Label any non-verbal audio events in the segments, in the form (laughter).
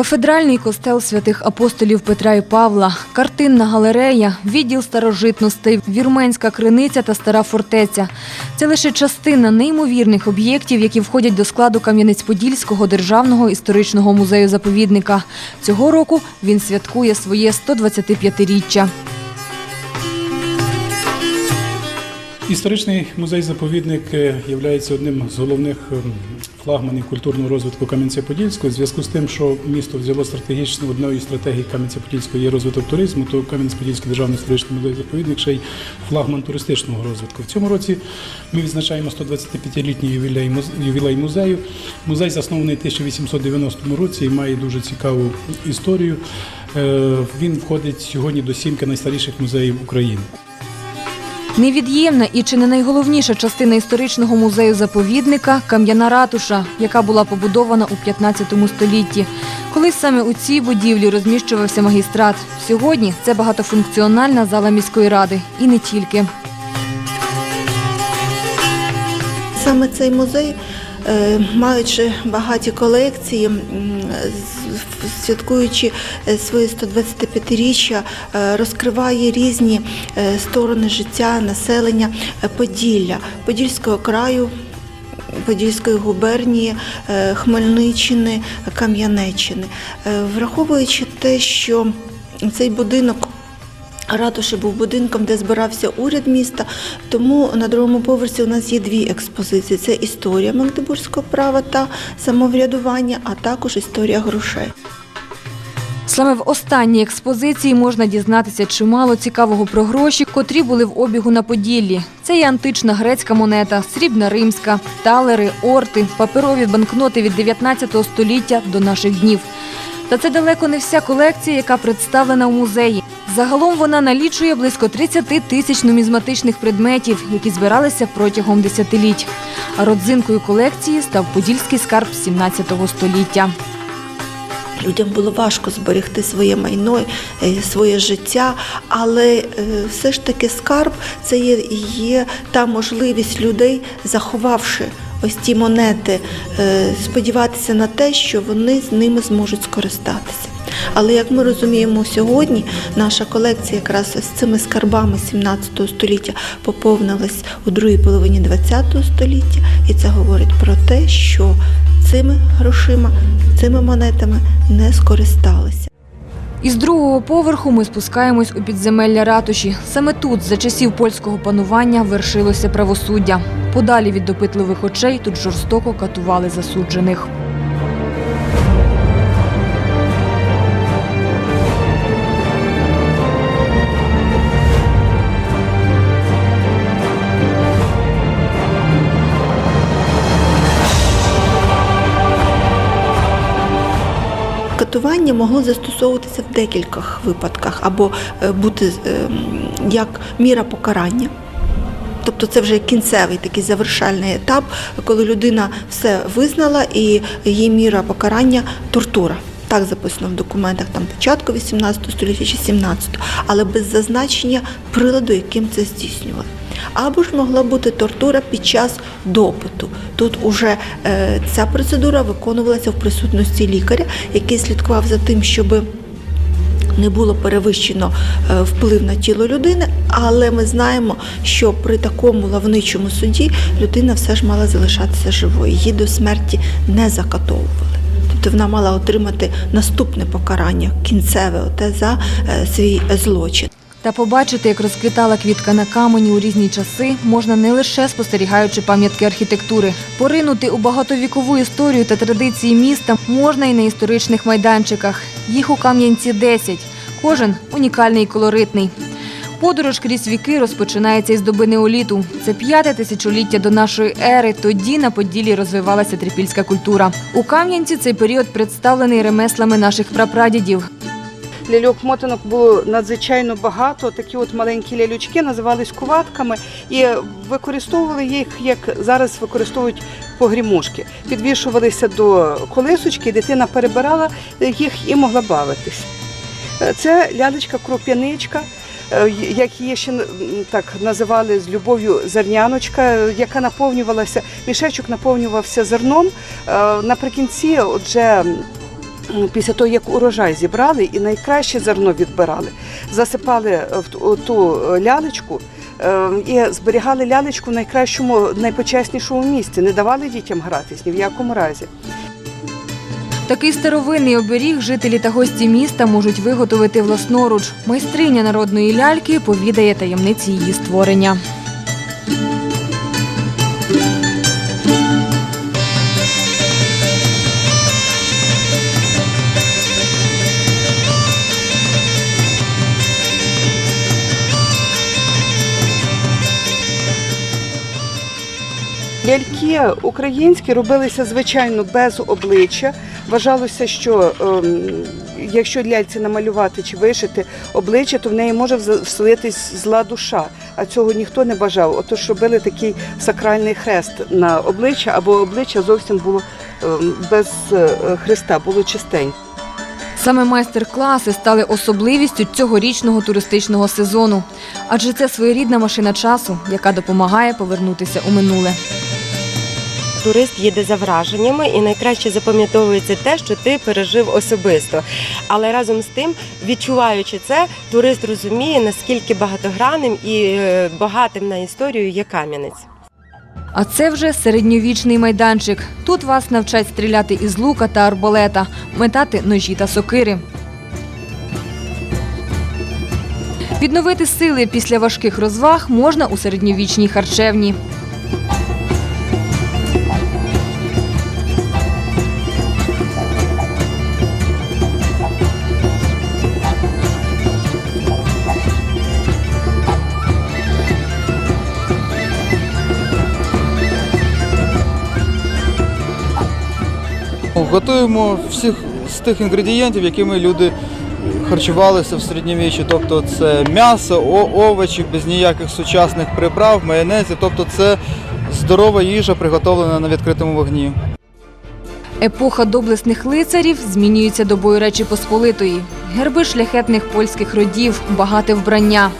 Кафедральний костел святих апостолів Петра і Павла, картинна галерея, відділ старожитностей, вірменська криниця та стара фортеця. Це лише частина неймовірних об'єктів, які входять до складу Кам'янець-Подільського державного історичного музею заповідника. Цього року він святкує своє 125-річчя. Історичний музей-заповідник є одним з головних ем, флагманів культурного розвитку Кам'янця-Подільського. У зв'язку з тим, що місто взяло стратегічно одною із стратегій Кам'янця-Подільського є розвиток туризму, то Кам'янець-Подільський державний історичний музей-заповідник ще й флагман туристичного розвитку. В цьому році ми відзначаємо 125-літній ювілей музею. Музей заснований в 1890 році і має дуже цікаву історію. Е, Він входить сьогодні до сімки найстаріших музеїв України. Невід'ємна і чи не найголовніша частина історичного музею заповідника кам'яна ратуша, яка була побудована у 15 столітті. Колись саме у цій будівлі розміщувався магістрат. Сьогодні це багатофункціональна зала міської ради і не тільки. Саме цей музей, маючи багаті колекції, святкуючи е, своє 125-річчя, е, розкриває різні е, сторони життя населення е, Поділля, Подільського краю. Подільської губернії, е, Хмельниччини, Кам'янеччини. Е, Враховуючи те, що цей будинок Ратуші був будинком, де збирався уряд міста. Тому на другому поверсі у нас є дві експозиції: це історія магдебурзького права та самоврядування, а також історія грошей. Саме в останній експозиції можна дізнатися чимало цікавого про гроші, котрі були в обігу на Поділлі. Це і антична грецька монета, срібна римська, талери, орти, паперові банкноти від 19 століття до наших днів. Та це далеко не вся колекція, яка представлена у музеї. Загалом вона налічує близько 30 тисяч нумізматичних предметів, які збиралися протягом десятиліть. А родзинкою колекції став подільський скарб 17 століття. Людям було важко зберегти своє майно, е, своє життя, але е, все ж таки скарб це є, є та можливість людей, заховавши ось ті монети, е, сподіватися на те, що вони з ними зможуть скористатися. Але як ми розуміємо сьогодні, наша колекція якраз з цими скарбами 17 століття поповнилась у другій половині 20 століття, і це говорить про те, що цими грошима, цими монетами не скористалися. Із другого поверху ми спускаємось у підземелля ратуші. Саме тут, за часів польського панування, вершилося правосуддя. Подалі від допитливих очей тут жорстоко катували засуджених. Катування могло застосовуватися в декількох випадках або е, бути е, як міра покарання. Тобто це вже кінцевий такий завершальний етап, коли людина все визнала і її міра покарання тортура. Так записано в документах там початку 18 століття чи 17, але без зазначення приладу, яким це здійснювали. Або ж могла бути тортура під час допиту. Тут уже е, ця процедура виконувалася в присутності лікаря, який слідкував за тим, щоби не було перевищено е, вплив на тіло людини, але ми знаємо, що при такому лавничому суді людина все ж мала залишатися живою. Її до смерті не закатовували. Тобто вона мала отримати наступне покарання, кінцеве оте за е, свій злочин. Та побачити, як розквітала квітка на камені у різні часи, можна не лише спостерігаючи пам'ятки архітектури. Поринути у багатовікову історію та традиції міста можна і на історичних майданчиках. Їх у Кам'янці 10. Кожен унікальний і колоритний. Подорож крізь віки розпочинається із доби неоліту. Це п'яте тисячоліття до нашої ери. Тоді на Поділлі розвивалася трипільська культура. У Кам'янці цей період представлений ремеслами наших прапрадідів. Ляльок мотанок було надзвичайно багато. Такі от маленькі лялючки називались куватками і використовували їх, як зараз використовують погрімушки. Підвішувалися до колисочки, дитина перебирала їх і могла бавитись. Е, Це лялечка кроп'яничка. е, Як її ще так називали з любов'ю зерняночка, е, яка наповнювалася, мішечок наповнювався зерном. Наприкінці, отже, після того, як урожай зібрали і найкраще зерно відбирали, засипали е, в ту- е, лялечку е, і зберігали лялечку в найкращому, найпочеснішому місці, не давали дітям гратись ні в якому разі. Такий старовинний оберіг жителі та гості міста можуть виготовити власноруч. Майстриня народної ляльки повідає таємниці її створення. Ляльки українські робилися звичайно без обличчя. Вважалося, що ем, якщо ляльці намалювати чи вишити обличчя, то в неї може вселитись зла душа. А цього ніхто не бажав. Отож робили такий сакральний хрест на обличчя, або обличчя зовсім було ем, без е, хреста, було чистеньке. Саме майстер-класи стали особливістю цьогорічного туристичного сезону, адже це своєрідна машина часу, яка допомагає повернутися у минуле. Турист їде за враженнями, і найкраще запам'ятовується те, що ти пережив особисто. Але разом з тим, відчуваючи це, турист розуміє, наскільки багатогранним і е, багатим на історію є Кам'янець. А це вже середньовічний майданчик. Тут вас навчать стріляти із лука та арбалета, метати ножі та сокири. Відновити сили після важких розваг можна у середньовічній харчевні. Готуємо всіх з тих інгредієнтів, якими люди харчувалися в середньовіччі. Тобто це м'ясо, овочі, без ніяких сучасних приправ, майонезів. Тобто це здорова їжа, приготовлена на відкритому вогні. Епоха доблесних лицарів змінюється добою Речі Посполитої. Герби шляхетних польських родів, багате вбрання.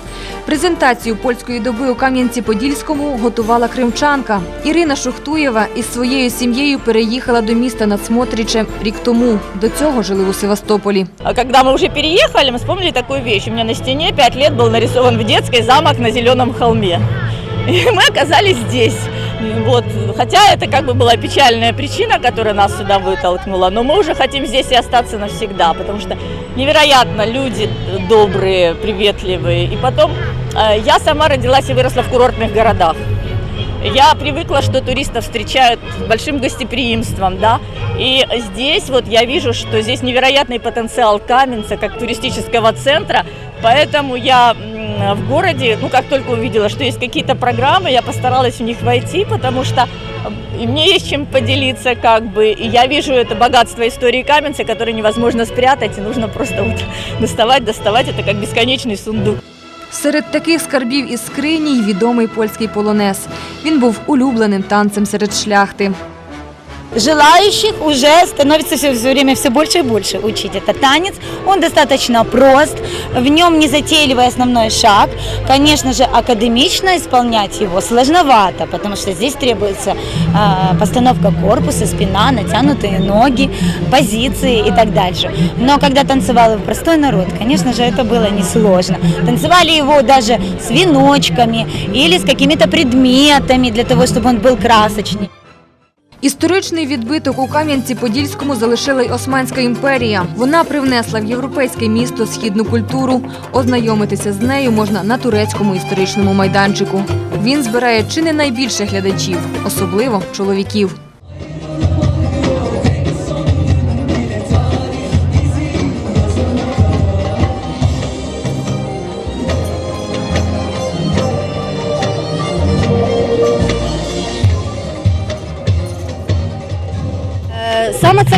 Презентацію польської доби у Кам'янці-Подільському готувала кримчанка. Ірина Шухтуєва із своєю сім'єю переїхала до міста над Смотричем рік тому. До цього жили у Севастополі. А когда мы уже переехали, мы вспомнили такую вещь. У меня на стене пять лет был нарисован в детской замок на зеленом холме. И мы оказались здесь. Вот. Хотя это как бы была печальная причина, которая нас сюда вытолкнула, но мы уже хотим здесь и остаться навсегда, потому что невероятно люди добрые, приветливые. И потом э, я сама родилась и выросла в курортных городах. Я привыкла, что туристов встречают с большим гостеприимством, да. И здесь вот я вижу, что здесь невероятный потенциал Каменца как туристического центра. Поэтому я в городе, ну как только увидела, что есть какие-то программы, я постаралась в них войти, потому что м, и мне есть чем поделиться, как бы, и я вижу это богатство истории Каменца, которое невозможно спрятать, и нужно просто вот (laughs) доставать, доставать, это как бесконечный сундук. Серед таких скарбів із скрині й відомий польський полонез. Він був улюбленим танцем серед шляхти. Желающих уже становится все, время все больше и больше учить этот танец. Он достаточно прост, в нем незатейливый основной шаг. Конечно же, академично исполнять его сложновато, потому что здесь требуется а, постановка корпуса, спина, натянутые ноги, позиции и так дальше. Но когда танцевал простой народ, конечно же, это было несложно. Танцевали его даже с веночками или с какими-то предметами для того, чтобы он был красочнее. Історичний відбиток у Кам'янці-Подільському залишила й Османська імперія. Вона привнесла в європейське місто східну культуру. Ознайомитися з нею можна на турецькому історичному майданчику. Він збирає чи не найбільше глядачів, особливо чоловіків.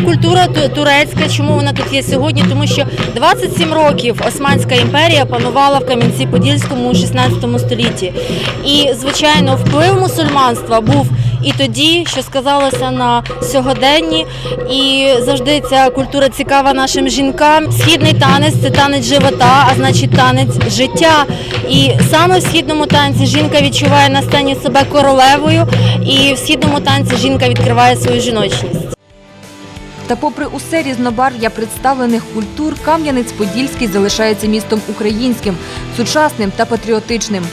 Культура турецька, чому вона тут є сьогодні? Тому що 27 років Османська імперія панувала в Кам'янці-Подільському у 16 столітті. І, звичайно, вплив мусульманства був і тоді, що сказалося на сьогоденні. І завжди ця культура цікава нашим жінкам. Східний танець це танець живота, а значить танець життя. І саме в східному танці жінка відчуває на сцені себе королевою, і в східному танці жінка відкриває свою жіночність. Та попри усе різнобарв'я представлених культур, Кам'янець-Подільський залишається містом українським, сучасним та патріотичним.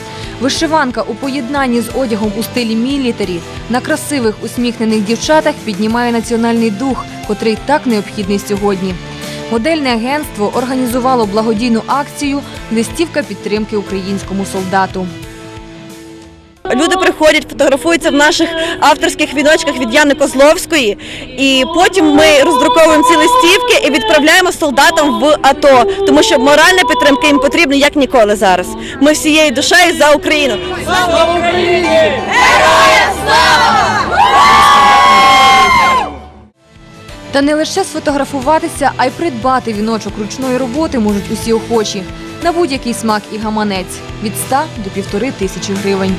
Вишиванка у поєднанні з одягом у стилі мілітарі на красивих усміхнених дівчатах піднімає національний дух, котрий так необхідний сьогодні. Модельне агентство організувало благодійну акцію Листівка підтримки українському солдату. Люди приходять, фотографуються в наших авторських віночках від Яни Козловської, і потім ми роздруковуємо ці листівки і відправляємо солдатам в АТО, тому що моральна підтримка їм потрібна як ніколи зараз. Ми всією душею за Україну. Та не лише сфотографуватися, а й придбати віночок ручної роботи можуть усі охочі на будь-який смак і гаманець від 100 до півтори тисячі гривень.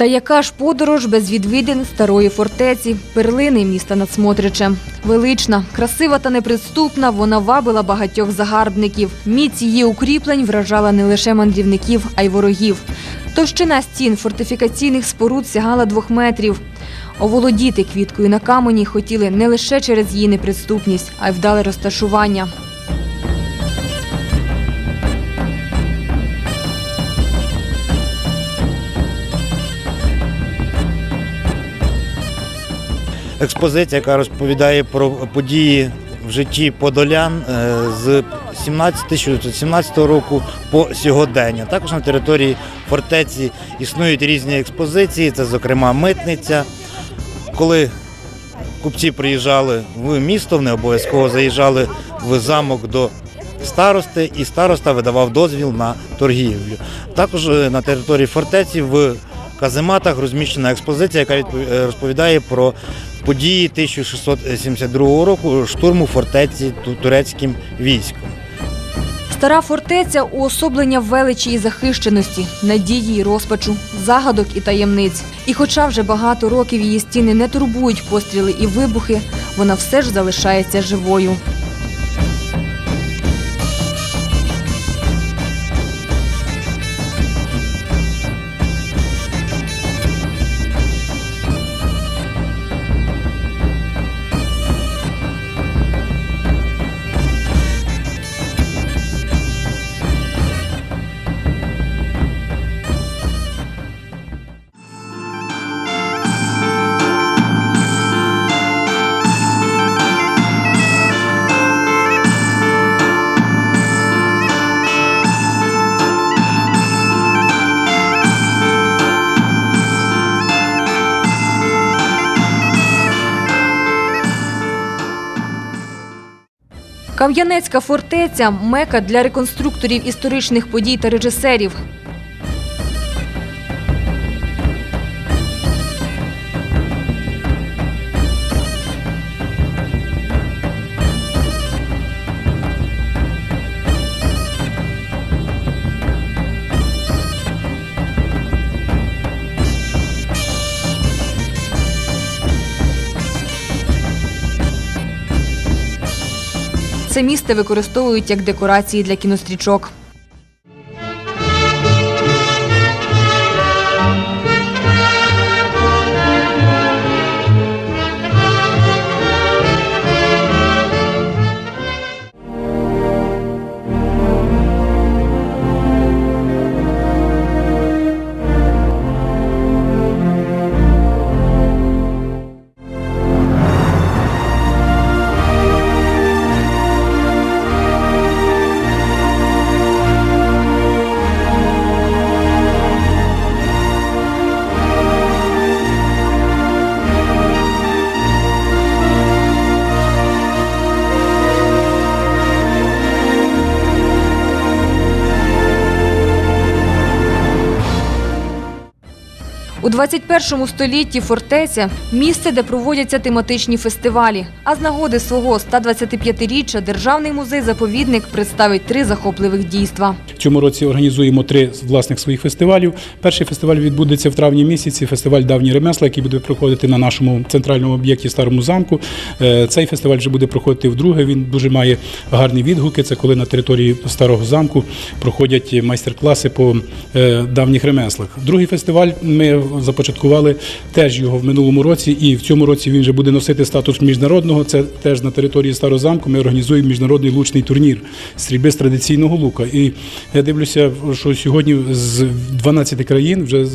Та яка ж подорож без відвідин старої фортеці, перлини міста над Смотричем. Велична, красива та неприступна, вона вабила багатьох загарбників. Міць її укріплень вражала не лише мандрівників, а й ворогів. Товщина стін фортифікаційних споруд сягала двох метрів. Оволодіти квіткою на камені хотіли не лише через її неприступність, а й вдале розташування. Експозиція, яка розповідає про події в житті подолян е, з 17 1917 року по сьогодення. Також на території фортеці існують різні експозиції, це, зокрема, митниця. Коли купці приїжджали в місто, вони обов'язково заїжджали в замок до старости, і староста видавав дозвіл на торгівлю. Також е, на території фортеці в казематах розміщена експозиція, яка е, розповідає про події 1672 року штурму фортеці турецьким військом. Стара фортеця уособлення величі і захищеності, надії і розпачу, загадок і таємниць. І хоча вже багато років її стіни не турбують постріли і вибухи, вона все ж залишається живою. Кам'янецька фортеця мека для реконструкторів історичних подій та режисерів. Це місце використовують як декорації для кінострічок. 21 столітті фортеця місце, де проводяться тематичні фестивалі. А з нагоди свого 125-річчя Державний музей-заповідник представить три захопливих дійства. Цьому році організуємо три з власних своїх фестивалів. Перший фестиваль відбудеться в травні місяці. Фестиваль давні ремесла, який буде проходити на нашому центральному об'єкті Старому замку. Е, Цей фестиваль вже буде проходити вдруге. Він дуже має гарні відгуки. Це коли на території старого замку проходять майстер-класи по е, давніх ремеслах. Другий фестиваль ми започаткували теж його в минулому році, і в цьому році він вже буде носити статус міжнародного. Це теж на території Старозамку. Ми організуємо міжнародний лучний турнір стрільби з традиційного лука. І я дивлюся, що сьогодні з 12 країн вже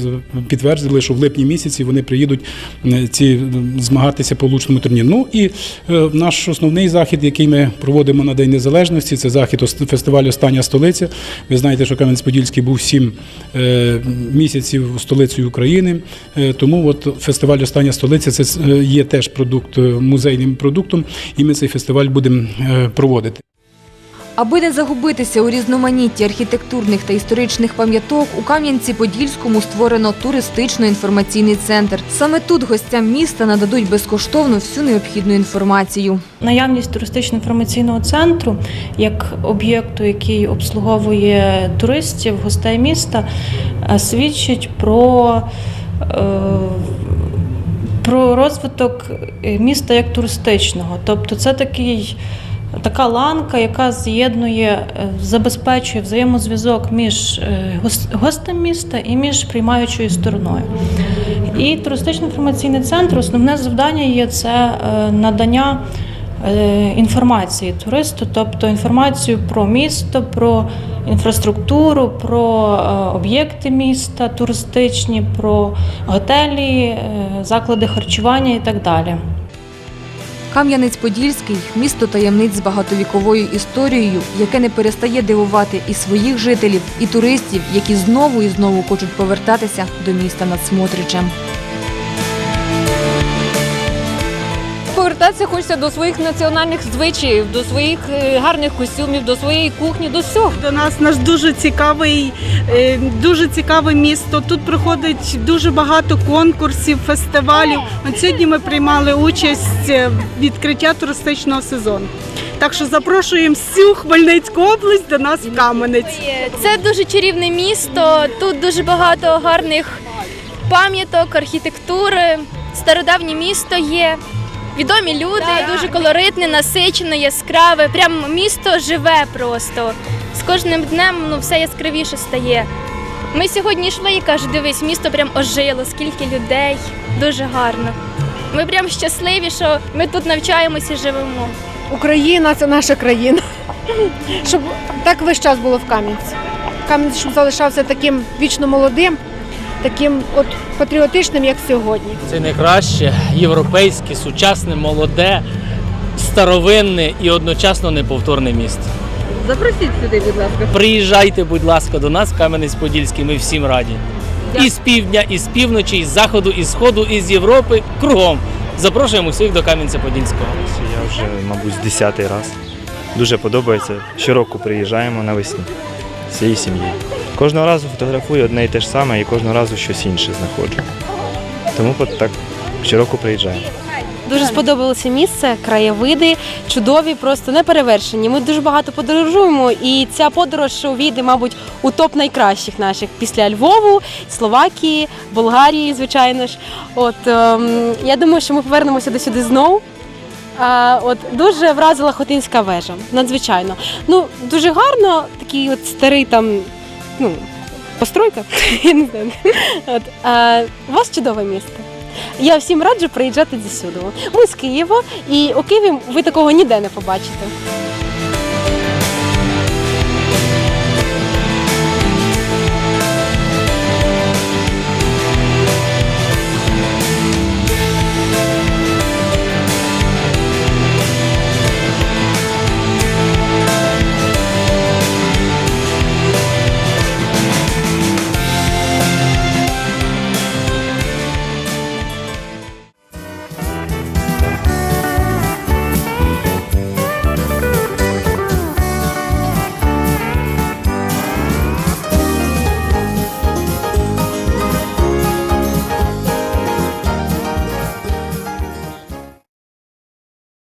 підтвердили, що в липні місяці вони приїдуть ці змагатися по лучному турніру. Ну і е, наш основний захід, який ми проводимо на День Незалежності, це захід фестивалю Остання столиця. Ви знаєте, що Кам'янець-Подільський був сім е, місяців столицею України. Е, Тому от фестиваль Остання столиця це е, є теж продукт е, музейним продуктом, і ми цей фестиваль будемо проводити. Аби не загубитися у різноманітті архітектурних та історичних пам'яток, у Кам'янці-Подільському створено туристично-інформаційний центр. Саме тут гостям міста нададуть безкоштовно всю необхідну інформацію. Наявність туристично-інформаційного центру як об'єкту, який обслуговує туристів, гостей міста, свідчить про, про розвиток міста як туристичного. Тобто це такий. Така ланка, яка з'єднує, е, забезпечує взаємозв'язок між е, гостем міста і між приймаючою стороною. І туристично-інформаційний центр основне завдання є це е, надання інформації туристу, тобто інформацію про місто, про інфраструктуру, про е, об'єкти міста туристичні, про готелі, е, заклади харчування і так далі. Кам'янець-Подільський місто таємниць з багатовіковою історією, яке не перестає дивувати і своїх жителів, і туристів, які знову і знову хочуть повертатися до міста над Смотричем. Повертатися хочеться до своїх національних звичаїв, до своїх е, гарних костюмів, до своєї кухні, до всього. До нас наш дуже цікавий, е, дуже цікаве місто. Тут проходить дуже багато конкурсів, фестивалів. От сьогодні ми приймали участь е, в відкриття туристичного сезону. Так що запрошуємо всю Хмельницьку область до нас в Кам'янець. Це дуже чарівне місто. Тут дуже багато гарних пам'яток, архітектури. Стародавнє місто є. Відомі люди, дуже колоритне, насичене, яскраве. Прям місто живе просто. З кожним днем ну, все яскравіше стає. Ми сьогодні йшли і кажуть, дивись, місто прям ожило, скільки людей. Дуже гарно. Ми прям щасливі, що ми тут навчаємося і живемо. Україна це наша країна. Щоб так весь час було в Кам'янці. Кам'янець щоб залишався таким вічно молодим, таким от патріотичним, як сьогодні. Це найкраще європейське, сучасне, молоде, старовинне і одночасно неповторне місто. Запросіть сюди, будь ласка. Приїжджайте, будь ласка, до нас, в Кам'янець-Подільський, ми всім раді. І з півдня, і з півночі, і з заходу, і з сходу, і з Європи, кругом. Запрошуємо всіх до Кам'янця-Подільського. Я вже, мабуть, десятий раз. Дуже подобається. Щороку приїжджаємо навесні всією сім'єю. Кожного разу фотографую одне і те ж саме, і кожного разу щось інше знаходжу. Тому от так щороку приїжджаємо. Дуже сподобалося місце, краєвиди чудові, просто неперевершені. Ми дуже багато подорожуємо, і ця подорож увійде, мабуть, у топ найкращих наших після Львову, Словакії, Болгарії, звичайно ж. От ем, я думаю, що ми повернемося до сюди знову. А, от дуже вразила Хотинська вежа, надзвичайно. Ну дуже гарно, такий от старий там, ну постройка. (laughs) Я не знаю. От а, у вас чудове місто. Я всім раджу приїжджати зі сюди. Ми з Києва, і у Києві ви такого ніде не побачите.